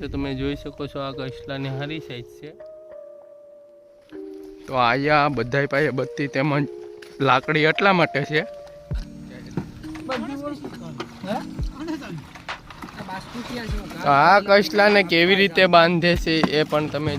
તો તમે જોઈ શકો છો આ કસલાની હારી સાઈઝ છે. તો આયા બધાય પાસે બત્તી તેમજ લાકડી એટલા માટે છે. આ કસલાને કેવી રીતે બાંધે છે એ પણ તમે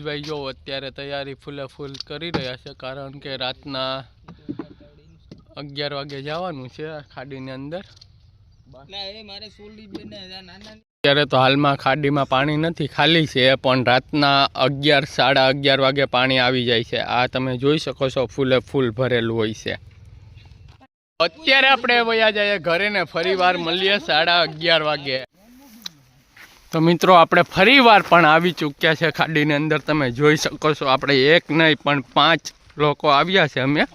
અમારા જો અત્યારે તૈયારી ફૂલે ફૂલ કરી રહ્યા છે, કારણ કે રાતના અગિયાર વાગે જવાનું છે ખાડીની અંદર. અત્યારે તો હાલમાં ખાડીમાં પાણી નથી, ખાલી છે, પણ રાતના અગિયાર, સાડા અગિયાર વાગે પાણી આવી જાય છે. આ તમે જોઈ શકો છો ફૂલે ફૂલ ભરેલું હોય છે. અત્યારે આપણે વયા જઈએ ઘરે ને ફરી વાર મળીએ સાડા અગિયાર વાગે. તો મિત્રો, આપણે ફરી વાર પણ આવી ચૂક્યા છે ખાડીની અંદર. તમે જોઈ શકો છો, આપણે એક નહીં, પણ પાંચ લોકો આવ્યા છે અમે.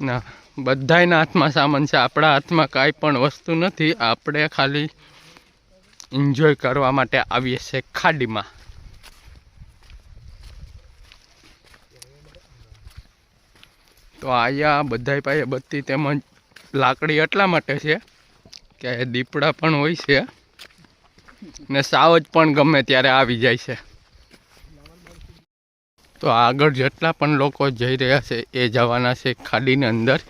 ના, બધાયના હાથમાં સામાન છે. આપણા હાથમાં કાંઈ પણ વસ્તુ નથી. આપણે ખાલી એન્જોય કરવા માટે આવીએ છીએ ખાડીમાં. તો અહીંયા બધાય પાસે બત્તી તેમજ લાકડી એટલા માટે છે કે દીપડા પણ હોય છે. ને સાવજ પણ ગમે ત્યારે આવી જાય છે. તો આગળ જેટલા પણ લોકો જઈ રહ્યા છે, એ જવાના છે ખાડીની અંદર.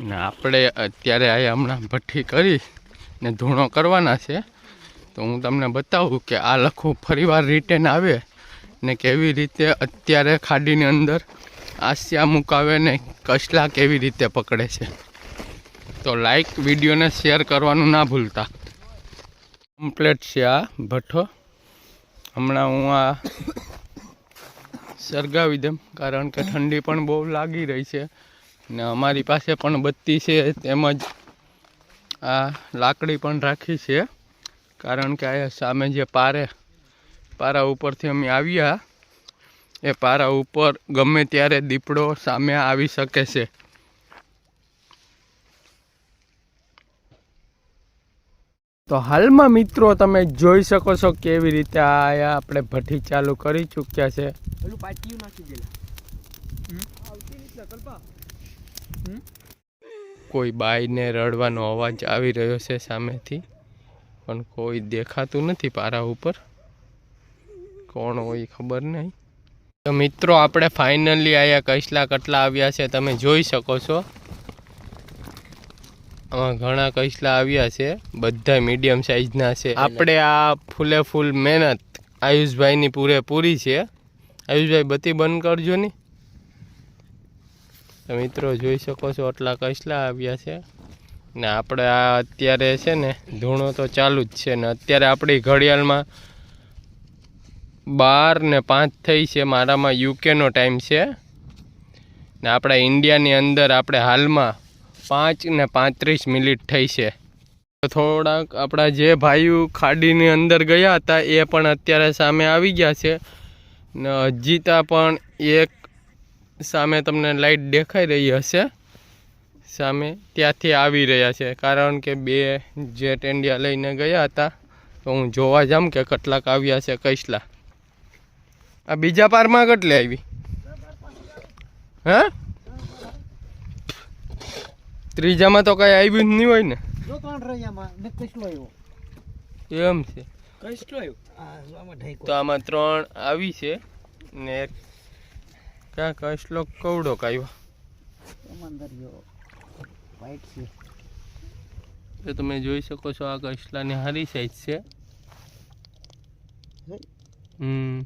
ને આપણે અત્યારે આ હમણાં ભઠ્ઠી કરી ને ધૂણો કરવાના છે. તો હું તમને બતાવું કે આ લખું ફરીવાર રિટર્ન આવે ને કેવી રીતે અત્યારે ખાડીની અંદર આસ્યા મુકાવે ને કસલા કેવી રીતે પકડે છે. તો લાઈક વિડીયોને શેર કરવાનું ના ભૂલતા. કમ્પ્લેટ છે આ ભઠ્ઠો. હમણાં હું આ સળગાવી દઉં, કારણ કે ઠંડી પણ બહુ લાગી રહી છે. ને અમારી પાસે પણ બત્તી છે, તેમજ આ લાકડી પણ રાખી છે, કારણ કે આ સામે જે પારે, પારા ઉપરથી અમે આવ્યા, એ પારા ઉપર ગમે ત્યારે દીપડો સામે આવી શકે છે. તો હાલમાં મિત્રો તમે જોઈ શકો છો કેવી રીતે આ આપણે ભઠ્ઠી ચાલુ કરી ચૂક્યા છે. કોઈ બાઈને રડવાનો અવાજ આવી રહ્યો છે સામેથી પણ કોઈ દેખાતું નથી પારા ઉપર. કોણ હોય ખબર નહીં. તો મિત્રો આપણે ફાઇનલી આયા કસલા કટલા આવ્યા છે. તમે જોઈ શકો છો. ઘણા કૈસલા આવ્યા છે. બધા મીડિયમ સાઇઝના છે. આપણે આ ફૂલે ફૂલ મહેનત આયુષભાઈની પૂરેપૂરી છે. આયુષભાઈ, બત્તી બંધ કરજો ને. મિત્રો, જોઈ શકો છો આટલા કૈસલા આવ્યા છે. ને આપણે આ અત્યારે છે ને, ધૂણો તો ચાલુ જ છે ને. અત્યારે આપણી ઘડિયાળમાં બાર ને પાંચ થઈ છે. મારામાં યુકેનો ટાઈમ છે. ને આપણા ઇન્ડિયાની અંદર આપણે હાલમાં પાંચ ને પાંત્રીસ મિનિટ થઈ છે. થોડાક આપણા જે ભાઈઓ ખાડીની અંદર ગયા હતા, એ પણ અત્યારે સામે આવી ગયા છે. ને અજીતા પણ એક સામે તમને લાઈટ દેખાઈ રહી હશે. સામે ત્યાંથી આવી રહ્યા છે. કારણ કે બે જેટ ઇન્ડિયા લઈને ગયા હતા. તો હું જોવા જામ કે કેટલાક આવ્યા છે કૈસલા આ બીજા પારમાં કેટલી આવી? હે? ત્રીજામાં તો કઈ આવ્યું જ નહીં હોય ને. જો ત્રણ રૈયામાં ને કશું આવ્યો? એમ છે. કશું આવ્યો? આ આમાં ઢાઈકો તો આમાં ત્રણ આવી છે ને એક ક્યાં કસલો કવડો કાયો સમંદરિયો વ્હાઈટ છે. તો તમે જોઈ શકો છો આ કસલાની હારી સાઈઝ છે. હમ.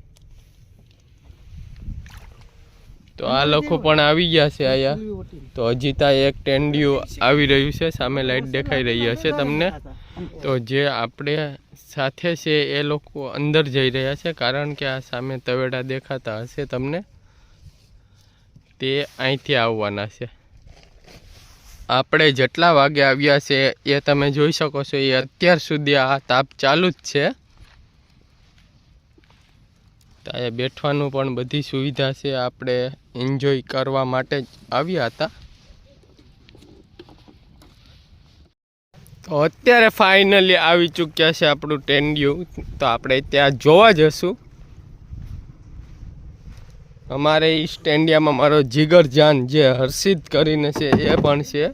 તો આ લોકો પણ આવી ગયા છે અહીંયા તો અજીતા એક ટેન્ડિયું આવી રહ્યું છે, સામે લાઈટ દેખાઈ રહી હશે તમને. તો જે આપણે સાથે છે એ લોકો અંદર જઈ રહ્યા છે, કારણ કે આ સામે તવેડા દેખાતા હશે તમને. તે અહીંથી આવવાના છે. આપણે જેટલા વાગે આવ્યા છે એ તમે જોઈ શકો છો, એ અત્યાર સુધી આ તાપ ચાલુ જ છે. તો અહીંયા બેઠવાનું પણ બધી સુવિધા છે, આપણે એન્જોય કરવા માટે જ આવ્યા હતા. તો અત્યારે ફાઇનલી આવી ચૂક્યા છે આપણું ટેન્ડ્યુ. તો આપણે ત્યાં જોવા જશું. અમારે એ સ્ટેન્ડિયામાં મારો જીગર જાન જે હર્ષિત કરીને છે એ પણ છે.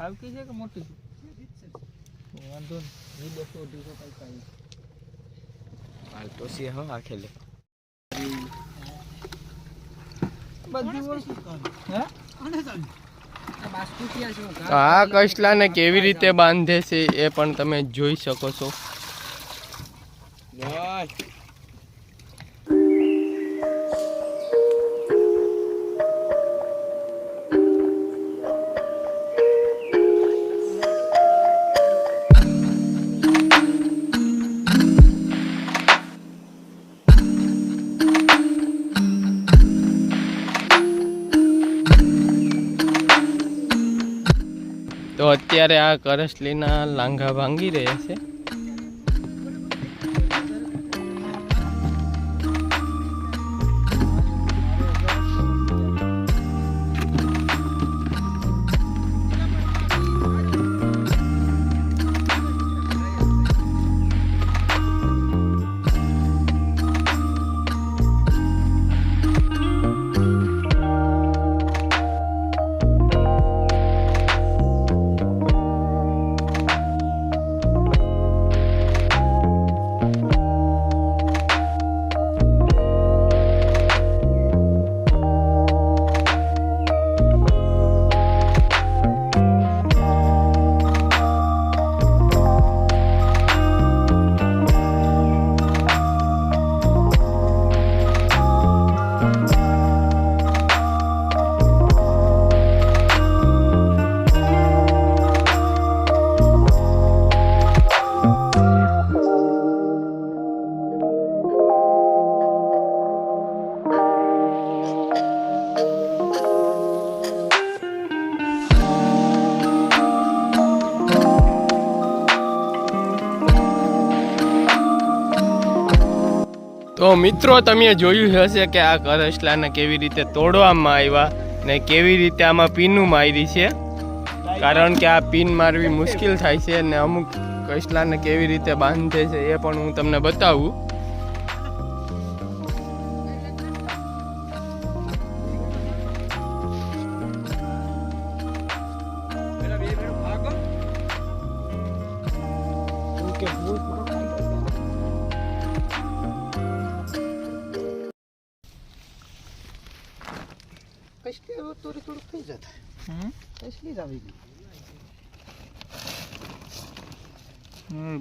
હલકી છે કે મોટી વાંધો નહીં. બસો અઢીસો પૈસા હાલ તો છે હા આખેલે બધી વસ્તુ હે બાસ્કુટિયા છે તો આ કસલાને કેવી રીતે બાંધે છે એ પણ તમે જોઈ શકો છો. તો અત્યારે આ કરસલીના લાંઘા ભાંગી રહ્યા છે. તો મિત્રો, તમે જોયું હશે કે આ કરસલાને કેવી રીતે તોડવામાં આવ્યા ને કેવી રીતે આમાં પીનું મારી છે. કારણ કે આ પીન મારવી મુશ્કેલ થાય છે ને અમુક કસલાને કેવી રીતે બાંધે છે એ પણ હું તમને બતાવું. કશલી થોડી થોડુંક થઈ જતા હમ કશલી જ આવી ગઈ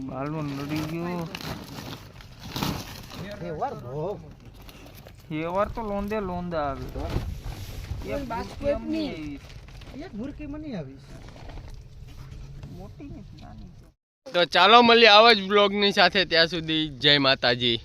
બાલનો નડી ગયો એ વાર ભોગ એ વાર તો લોંદે લોંદા આવે એક બાસ્કેટની એક મુરકી મની આવી મોટી નથી નાની તો ચાલો મળીએ આવા જ બ્લોગની સાથે ત્યાં સુધી. જય માતાજી.